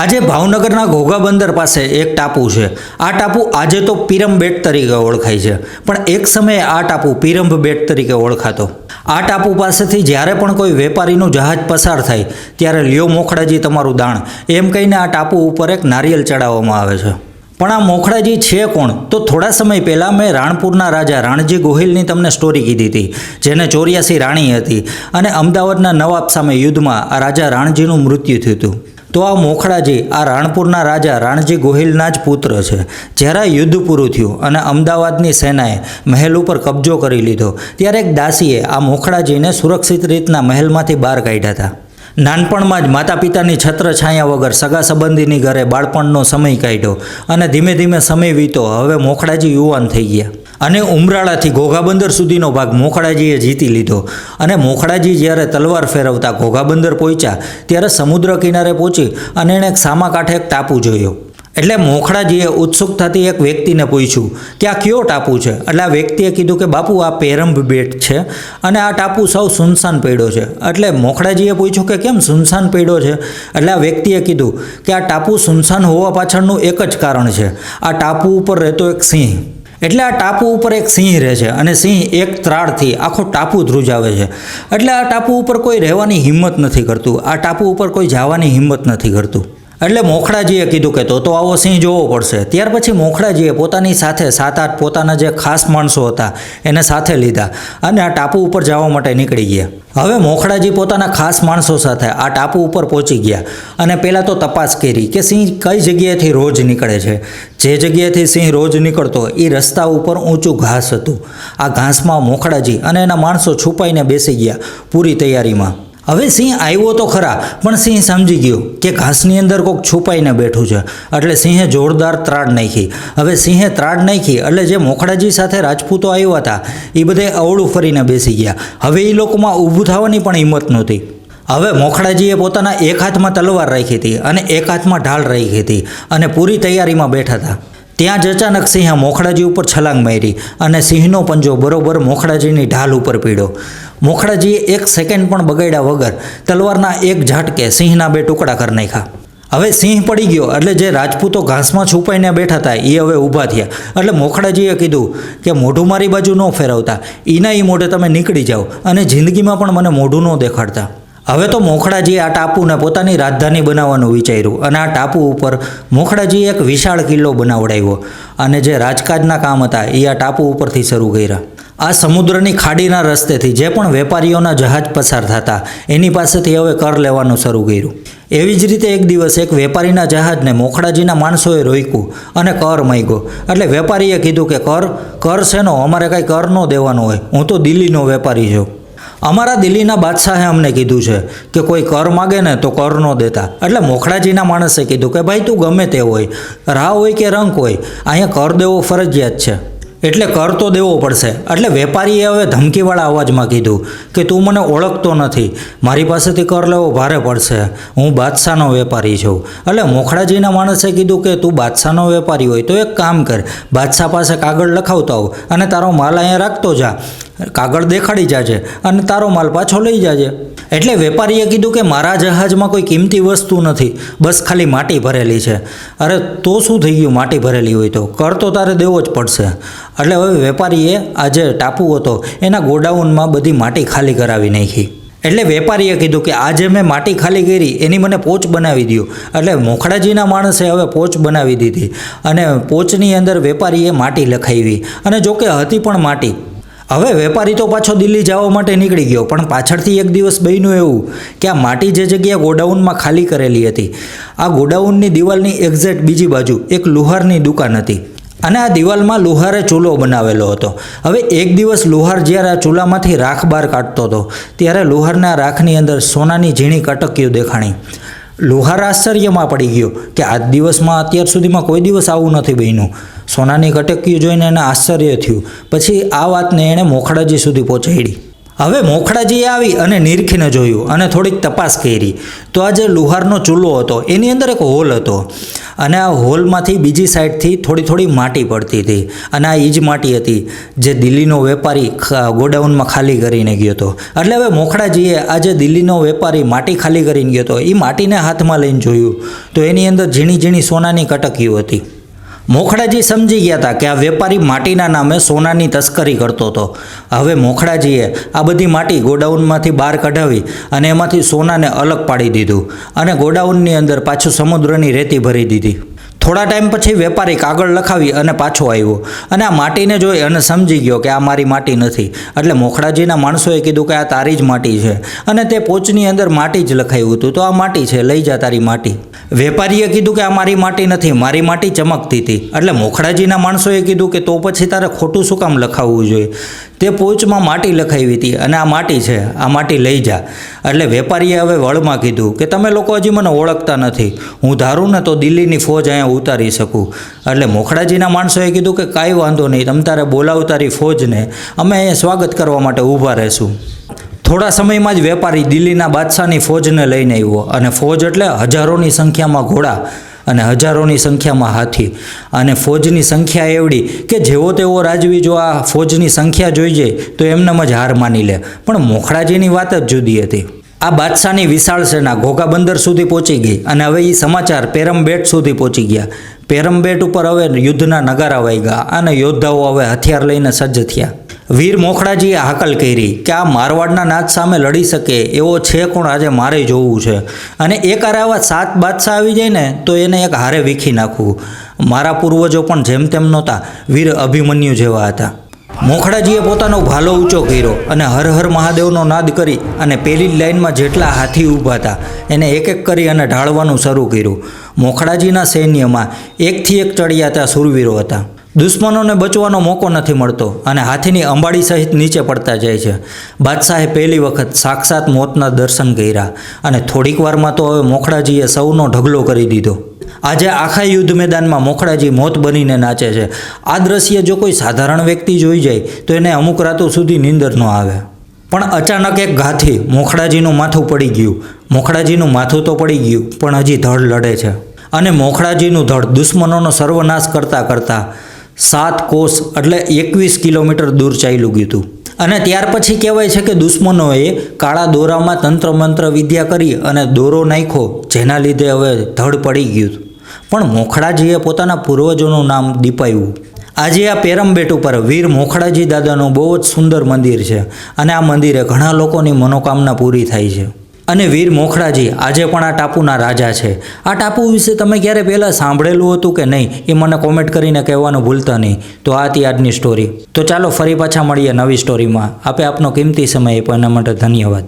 આજે ભાવનગરના ઘોઘા બંદર પાસે એક ટાપુ છે. આ ટાપુ આજે તો પીરમ બેટ તરીકે ઓળખાય છે, પણ એક સમયે આ ટાપુ પીરંભ બેટ તરીકે ઓળખાતો. આ ટાપુ પાસેથી જ્યારે પણ કોઈ વેપારીનું જહાજ પસાર થાય, ત્યારે લ્યો મોખડાજી તમારું દાણ. એમ કહીને આ ટાપુ ઉપર એક નારિયેલ ચડાવવામાં આવે છે. પણ આ મોખડાજી છે કોણ? તો થોડા સમય પહેલાં મેં રાણપુરના રાજા રાણજી ગોહિલની તમને સ્ટોરી કીધી હતી, જેને ચોર્યાસી રાણી હતી. અને અમદાવાદના નવાબ સામે યુદ્ધમાં આ રાજા રાણજીનું મૃત્યુ થયું હતું. તો આ મોખડાજી, આ રાણપુરના રાજા રાણજી ગોહિલના જ પુત્ર છે. જ્યારે યુદ્ધ પૂરું થયું અને અમદાવાદની સેનાએ મહેલ ઉપર કબજો કરી લીધો, ત્યારે એક દાસીએ આ મોખડાજીને સુરક્ષિત રીતના મહેલમાંથી બહાર કાઢ્યા હતા. નાનપણમાં જ માતા પિતાની છત્ર છાયા વગર સગા સંબંધીની ઘરે બાળપણનો સમય કાઢ્યો અને ધીમે ધીમે સમય વીતો. હવે મોખડાજી યુવાન થઈ ગયા. અને ઉમરાળાથી ઘોઘા બંદર સુધીનો ભાગ મોખડાજીએ જીતી લીધો. અને મોખડાજી જ્યારે તલવાર ફેરવતા ઘોઘા બંદર પહોંચ્યા, ત્યારે સમુદ્ર કિનારે પહોંચી અને એણે સામા કાંઠે એક ટાપુ જોયો. એટલે મોખડાજીએ ઉત્સુકતાથી એક વ્યક્તિને પૂછ્યું, કે આ કયો ટાપુ છે? એટલે આ વ્યક્તિએ કીધું કે, બાપુ, આ પેરંબ બેટ છે અને આ ટાપુ સૌ સુનસાન પડ્યો છે. એટલે મોખડાજીએ પૂછ્યું કે, કેમ સુનસાન પડ્યો છે? એટલે આ વ્યક્તિએ કીધું કે, આ ટાપુ સુનસાન હોવા પાછળનું એક જ કારણ છે. આ ટાપુ ઉપર રહેતો એક સિંહ. એટલે આ ટાપુ ઉપર એક સિંહ રહે છે અને સિંહ એક ત્રાળથી આખો ટાપુ ધ્રુજાવે છે. એટલે આ ટાપુ ઉપર કોઈ રહેવાની હિંમત નથી કરતું. આ ટાપુ ઉપર કોઈ જવાની હિંમત નથી કરતું. એટલે મોખડાજીએ કીધું કે તો તો આવો સિંહ જોવો પડશે. ત્યાર પછી મોખડાજીએ પોતાની સાથે સાત આઠ પોતાના જે ખાસ માણસો હતા, એને સાથે લીધા અને આ ટાપુ ઉપર જવા માટે નીકળી ગયા. હવે મોખડાજી પોતાના ખાસ માણસો સાથે આ ટાપુ ઉપર પહોંચી ગયા અને પહેલાં તો તપાસ કરી કે સિંહ કઈ જગ્યાએથી રોજ નીકળે છે. જે જગ્યાએથી સિંહ રોજ નીકળતો એ રસ્તા ઉપર ઊંચું ઘાસ હતું. આ ઘાસમાં મોખડાજી અને એના માણસો છુપાઈને બેસી ગયા પૂરી તૈયારીમાં. હવે સિંહ આવ્યો તો ખરા, પણ સિંહ સમજી ગયો કે ઘાસની અંદર કોઈક છુપાઈને બેઠું છે. એટલે સિંહે જોરદાર ત્રાડ નાખી. હવે સિંહે ત્રાડ નાખી એટલે જે મોખડાજી સાથે રાજપૂતો આવ્યા હતા, એ બધે અવળું ફરીને બેસી ગયા. હવે એ લોકોમાં ઊભું થવાની પણ હિંમત નહોતી. હવે મોખડાજીએ પોતાના એક હાથમાં તલવાર રાખી હતી અને એક હાથમાં ઢાલ રાખી હતી અને પૂરી તૈયારીમાં બેઠા હતા. ત્યાં જ અચાનક સિંહે મોખડાજી ઉપર છલાંગ મારી અને સિંહનો પંજો બરોબર મોખડાજીની ઢાલ ઉપર પીડ્યો. મોખડાજીએ એક સેકન્ડ પણ બગાડ્યા વગર તલવારના એક ઝાટકે સિંહના બે ટુકડા કરી નાખ્યા. હવે સિંહ પડી ગયો એટલે જે રાજપૂતો ઘાસમાં છુપાઈને બેઠા હતા એ હવે ઊભા થયા. એટલે મોખડાજીએ કીધું કે મોઢું મારી બાજુ ન ફેરવતા. એના એ મોઢે તમે નીકળી જાઓ અને જિંદગીમાં પણ મને મોઢું ન દેખાડતા. હવે તો મોખડાજીએ આ ટાપુને પોતાની રાજધાની બનાવવાનું વિચાર્યું અને આ ટાપુ ઉપર મોખડાજીએ એક વિશાળ કિલ્લો બનાવડાવ્યો અને જે રાજકાજના કામ હતા એ આ ટાપુ ઉપરથી શરૂ કર્યા. આ સમુદ્રની ખાડીના રસ્તેથી જે પણ વેપારીઓના જહાજ પસાર થતા એની પાસેથી હવે કર લેવાનું શરૂ કર્યું. એવી જ રીતે એક દિવસ એક વેપારીના જહાજને મોખડાજીના માણસોએ રોક્યું અને કર માંગ્યો. એટલે વેપારીએ કીધું કે, કર કર શેનો? અમારે કાંઈ કર ન દેવાનો હોય. હું તો દિલ્હીનો વેપારી છું. અમારા દિલ્હીના બાદશાહે અમને કીધું છે કે કોઈ કર માગે ને તો કર ન દેતા. એટલે મોખડાજીના માણસે કીધું કે ભાઈ તું ગમે તે હોય, રાહ હોય કે રંગ હોય, અહીંયા કર દેવો ફરજિયાત છે. એટલે કર તો દેવો પડશે. એટલે વેપારીએ હવે ધમકીવાળા અવાજમાં કીધું કે તું મને ઓળખતો નથી. મારી પાસેથી કર લેવો ભારે પડશે. હું બાદશાહનો વેપારી છું. એટલે મોખડાજીના માણસે કીધું કે તું બાદશાહનો વેપારી હોય તો એક કામ કર. બાદશાહ પાસે કાગળ લખાવતા હોવ અને તારો માલ અહીંયા રાખતો જા. કાગળ દેખાડી જાજે અને તારો માલ પાછો લઈ જાજે. એટલે વેપારીએ કીધું કે મારા જહાજમાં કોઈ કિંમતી વસ્તુ નથી, બસ ખાલી માટી ભરેલી છે. અરે તો શું થઈ ગયું માટી ભરેલી હોય તો? કર તો તારે દેવો જ પડશે. એટલે હવે વેપારીએ આ જે ટાપુ હતો, એના ગોડાઉનમાં બધી માટી ખાલી કરાવી નાખી. એટલે વેપારીએ કીધું કે આજે મેં માટી ખાલી કરી, એની મને પોચ બનાવી દો એટલે મોખડાજીના માણસે હવે પોચ બનાવી દીધી. અને પોચની અંદર વેપારીએ માટી લખાવી. અને જોકે હતી પણ માટી. હવે વેપારી તો પાછો દિલ્હી જવા માટે નીકળી ગયો, પણ પાછળથી એક દિવસ બન્યું એવું કે આ માટી જે જગ્યાએ ગોડાઉનમાં ખાલી કરેલી હતી, આ ગોડાઉનની દિવાલની એક્ઝેક્ટ બીજી બાજુ એક લુહારની દુકાન હતી અને આ દિવાલમાં લુહારે ચૂલો બનાવેલો હતો. હવે એક દિવસ લુહાર જ્યારે આ ચૂલામાંથી રાખ બહાર કાઢતો હતો, ત્યારે લુહારના રાખની અંદર સોનાની ઝીણી કટકીઓ દેખાણી. લુહાર આશ્ચર્યમાં પડી ગયો કે આજ દિવસમાં અત્યાર સુધીમાં કોઈ દિવસ આવું નથી બન્યું. સોનાની ઘટકીઓ જોઈને એને આશ્ચર્ય થયું. પછી આ વાતને એણે મોખડાજી સુધી પહોંચાડી. હવે મોખડાજીએ આવી અને નિરખીને જોયું અને થોડીક તપાસ કરી. તો આ જે લુહારનો ચૂલો હતો, એની અંદર એક હોલ હતો. અને આ હોલમાંથી બીજી સાઈડથી થોડી થોડી માટી પડતી હતી. અને આ એ જ માટી હતી જે દિલ્હીનો વેપારી ગોડાઉનમાં ખાલી કરીને ગયો હતો. એટલે હવે મોખડાજીએ આ જે દિલ્હીનો વેપારી માટી ખાલી કરીને ગયો હતો. એ માટીને હાથમાં લઈને જોયું. તો એની અંદર ઝીણી ઝીણી સોનાની કટકીઓ હતી. મોખડાજી સમજી ગયા હતા કે આ વેપારી માટીના નામે સોનાની તસ્કરી કરતો હતો. હવે મોખડાજીએ આ બધી માટી ગોડાઉનમાંથી બહાર કઢાવી અને એમાંથી સોનાને અલગ પાડી દીધું અને ગોડાઉનની અંદર પાછું સમુદ્રની રેતી ભરી દીધી. થોડા ટાઈમ પછી વેપારી કાગળ લખાવી અને પાછો આવ્યો. અને આ માટીને જોઈ અને સમજી ગયો કે આ મારી માટી નથી. એટલે મોખડાજીના માણસોએ કીધું કે આ તારી જ માટી છે. અને તે પોચની અંદર માટી જ લખાયું હતું. તો આ માટી છે, લઈ જા તારી માટી. વેપારીએ કીધું કે આ મારી માટી નથી, મારી માટી ચમકતી હતી. એટલે મોખડાજીના માણસોએ કીધું કે તો પછી તારે ખોટું શું કામ લખાવવું જોઈએ? તે પોચમાં માટી લખાવી હતી અને આ માટી છે, આ માટી લઈ જા. એટલે વેપારીએ હવે વળમાં કીધું કે તમે લોકો હજી મને ઓળખતા નથી. હું ધારું ને તો દિલ્હીની ફોજ અહીંયા ઉતારી શકું. એટલે મોખડાજીના માણસોએ કીધું કે કાંઈ વાંધો નહીં, તમ તારે બોલાવતારી ફોજને. અમે અહીંયા સ્વાગત કરવા માટે ઊભા રહેશું. થોડા સમયમાં જ વેપારી દિલ્હીના બાદશાહની ફોજને લઈને આવ્યો અને ફોજ એટલે હજારોની સંખ્યામાં ઘોડા. અને હજારોની સંખ્યામાં હાથી. અને ફોજની સંખ્યા એવડી કે જેવો તેવો રાજવી જો આ ફોજની સંખ્યા જોઈ જાય, તો એમનેમ જ હાર માની લે. પણ મોખડાજીની વાત જ જુદી હતી. આ બાદશાહની વિશાળ સેના ઘોઘા બંદર સુધી પહોંચી ગઈ અને હવે એ સમાચાર પેરમબેટ સુધી પહોંચી ગયા. પેરમબેટ ઉપર હવે યુદ્ધના નગારા વાગ્યા અને યોદ્ધાઓ હવે હથિયાર લઈને સજ્જ થયા. વીર મોખડાજીએ હાકલ કરી કે આ મારવાડના નાચ સામે લડી શકે એવો છે કોણ આજે મારે જોવું છે. અને એક આવા સાત બાદશાહ આવી જાય ને, તો એને એક હારે વીખી નાખવું. મારા પૂર્વજો પણ જેમ તેમ નહોતા, વીર અભિમન્યુ જેવા હતા. મોખડાજીએ પોતાનો ભાલો ઊંચો કર્યો અને હર હર મહાદેવનો નાદ કરી અને પેલી જ લાઇનમાં જેટલા હાથી ઊભા હતા, એને એક એક કરી અને ઢાળવાનું શરૂ કર્યું. મોખડાજીના સૈન્યમાં એકથી એક ચડિયાતા સુરવીરો હતા. દુશ્મનોને બચવાનો મોકો નથી મળતો અને હાથીની અંબાડી સહિત નીચે પડતા જાય છે. બાદશાહે પહેલી વખત સાક્ષાત મોતના દર્શન કર્યા અને થોડીક વારમાં તો હવે મોખડાજીએ સૌનો ઢગલો કરી દીધો. આજે આખા યુદ્ધ મેદાનમાં મોખડાજી મોત બનીને નાચે છે. આ દ્રશ્ય જો કોઈ સાધારણ વ્યક્તિ જોઈ જાય, તો એને અમુક રાતો સુધી નીંદર ન આવે. પણ અચાનક એક ઘાથી મોખડાજીનું માથું પડી ગયું. મોખડાજીનું માથું તો પડી ગયું, પણ હજી ધડ લડે છે. અને મોખડાજીનું ધડ દુશ્મનોનો સર્વનાશ કરતાં કરતાં સાત કોષ એટલે એકવીસ કિલોમીટર દૂર ચાલ્યું ગયું હતું. અને ત્યાર પછી કહેવાય છે કે દુશ્મનોએ કાળા દોરામાં તંત્ર મંત્ર વિદ્યા કરી અને દોરો નાખ્યો, જેના લીધે હવે ધડ પડી ગયું પણ મોખડાજીએ પોતાના પૂર્વજોનું નામ દીપાયું આજે આ પેરમબેટ ઉપર વીર મોખડાજી દાદાનું બહુ જ સુંદર મંદિર છે અને આ મંદિરે ઘણા લોકોની મનોકામના પૂરી થાય છે. અને વીર મોખડાજી આજે પણ આ ટાપુના રાજા છે. આ ટાપુ વિશે તમે ક્યારે પહેલાં સાંભળેલું હતું કે નહીં એ મને કોમેન્ટ કરીને કહેવાનું ભૂલતા નહીં. તો આ હતી આજની સ્ટોરી તો ચાલો ફરી પાછા મળીએ નવી સ્ટોરીમાં આપે આપનો કિંમતી સમય એના માટે ધન્યવાદ.